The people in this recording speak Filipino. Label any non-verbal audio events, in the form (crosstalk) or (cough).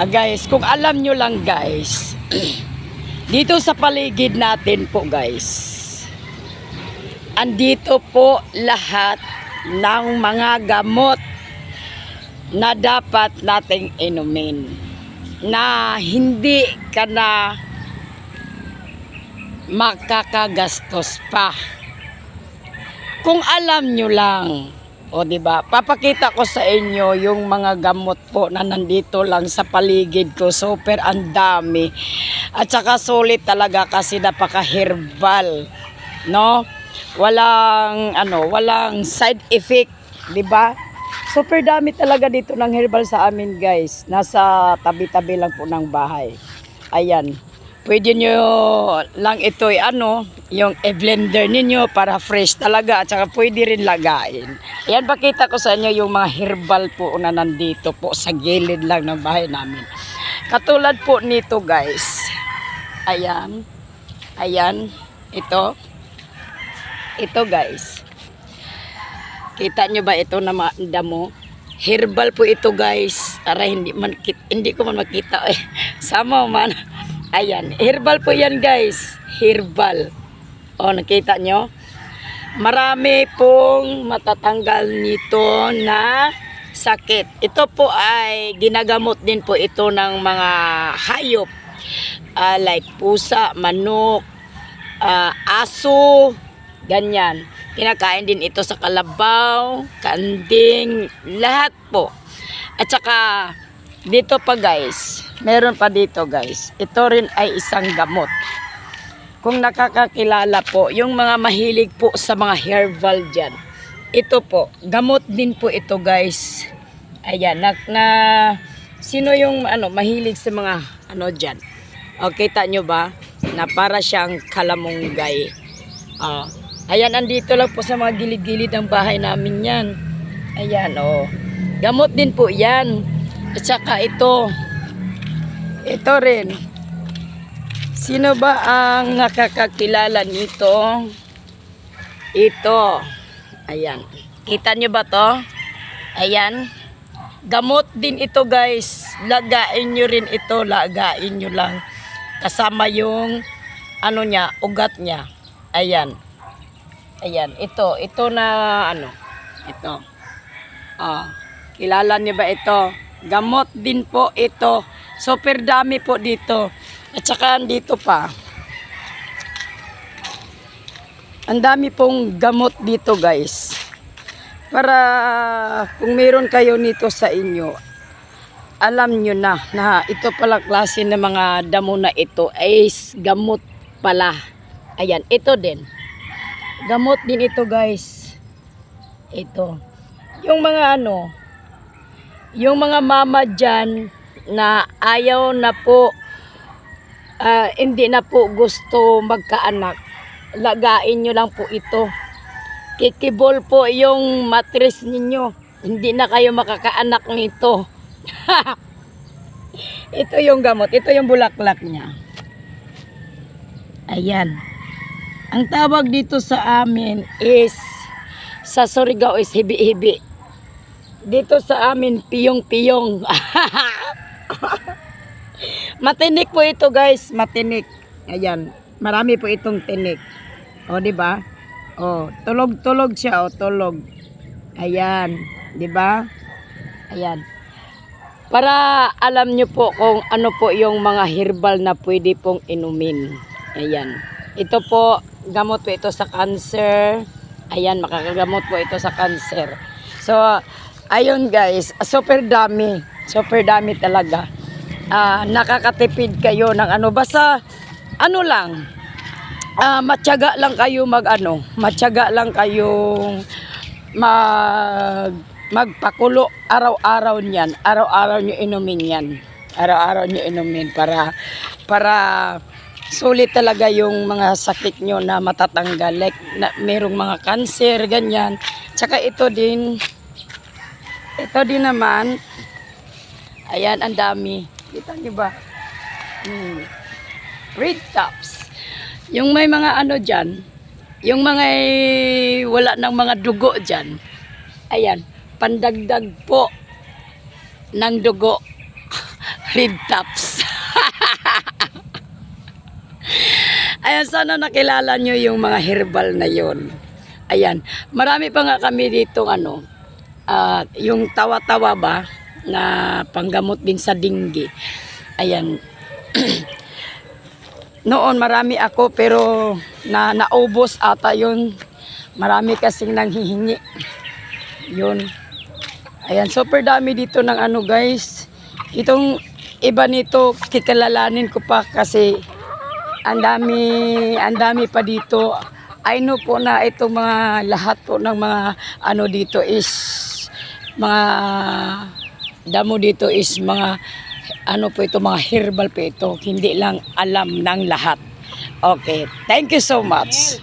Ah, guys, kung alam nyo lang guys, (clears throat) dito sa paligid natin po guys, andito po lahat ng mga gamot na dapat nating inumin na hindi ka na makakagastos pa. Kung alam nyo lang, o di ba? Papakita ko sa inyo yung mga gamot po na nandito lang sa paligid ko. Super ang dami. At saka sulit talaga kasi napaka-herbal, no? Walang ano, walang side effect, di ba? Super dami talaga dito ng herbal sa amin, guys. Nasa tabi-tabi lang po ng bahay. Ayan. Pwede nyo lang ito ano, yung e-blender ninyo para fresh talaga at saka pwede rin lagain. Ayan, pakita ko sa inyo yung mga herbal po na nandito po sa gilid lang ng bahay namin. Katulad po nito guys. Ayan. Ayan. Ito. Ito guys. Kita nyo ba ito na damo? Herbal po ito guys. Para hindi man hindi ko man makita eh. (laughs) Sama man. Ayan, herbal po yan guys. Herbal. O nakita nyo? Marami pong matatanggal nito na sakit. Ito po ay ginagamot din po ito ng mga hayop. Ah, like pusa, manok, ah, aso, ganyan. Kinakain din ito sa kalabaw, kanding, lahat po. At saka, dito pa guys, meron pa dito guys. Ito rin ay isang gamot. Kung nakakakilala po, yung mga mahilig po sa mga herbal dyan. Ito po, gamot din po ito guys. Ayan, na, na sino yung ano, mahilig sa mga ano dyan. O, kita nyo ba? Na para siyang kalamunggay. Ah, ayan, andito lang po sa mga gilid-gilid ng bahay namin yan. Ayan, oh. Gamot din po yan. At saka ito, ito rin. Sino ba ang nakakakilala nito? Ito. Ayan. Kita nyo ba to? Ayan. Gamot din ito guys. Lagain nyo rin ito. Lagain nyo lang. Kasama yung ano niya, ugat niya. Ayan. Ayan. Ito. Ito na ano. Ito. Ah. Kilala niyo ba ito? Gamot din po ito. Super dami po dito. At saka dito pa. Ang dami pong gamot dito guys. Para kung meron kayo nito sa inyo, alam nyo na na ito pala klase ng mga damo na ito ay gamot pala. Ayan, ito din. Gamot din ito guys. Ito. Yung mga ano, yung mga mama dyan na ayaw na po, ah, hindi na po gusto magkaanak, lagain nyo lang po ito. Kikibol po yung mattress ninyo. Hindi na kayo makakaanak nito. (laughs) ito yung gamot. Ito yung bulaklak niya. Ayan. Ang tawag dito sa amin is, sa Surigao is hibi-hibi. Dito sa amin, piyong-piyong. (laughs) Matinik po ito guys, matinik. Ayan, marami po itong tinik. O, di ba? O, tulog-tulog siya, o, tulog. Ayan, di ba? Ayan. Para alam nyo po kung ano po yung mga herbal na pwede pong inumin. Ayan. Ito po, gamot po ito sa cancer. Ayan, makakagamot po ito sa cancer. So, ayun guys, super dami. Super dami talaga. Ah, nakakatipid kayo ng ano. Basta, ano lang, ah, matyaga lang kayo mag ano, matyaga lang kayong mag magpakulo araw-araw niyan. Araw-araw nyo inumin yan. Araw-araw nyo inumin para para sulit talaga yung mga sakit nyo na matatanggal. Like, na, merong mga cancer, ganyan. Tsaka ito din, ito din naman, ayan, ang dami. Kita niyo ba? Hmm. Red tops. Yung may mga ano dyan, yung mga wala ng mga dugo dyan, ayan, pandagdag po ng dugo. (laughs) red tops. (laughs) Ayan, sana nakilala nyo yung mga herbal na yon. Ayan, marami pa nga kami dito ano, ah, yung tawa-tawa ba na panggamot din sa dinggi. Ayan. (clears throat) Noon marami ako pero na naubos ata yun. Marami kasing nanghihingi. Yun. Ayan, super dami dito ng ano guys. Itong iba nito kikilalanin ko pa kasi ang dami, ang dami pa dito. I know po na itong mga lahat po ng mga ano dito is mga damo dito is mga ano po ito mga herbal po ito. Hindi lang alam ng lahat. Okay, thank you so much.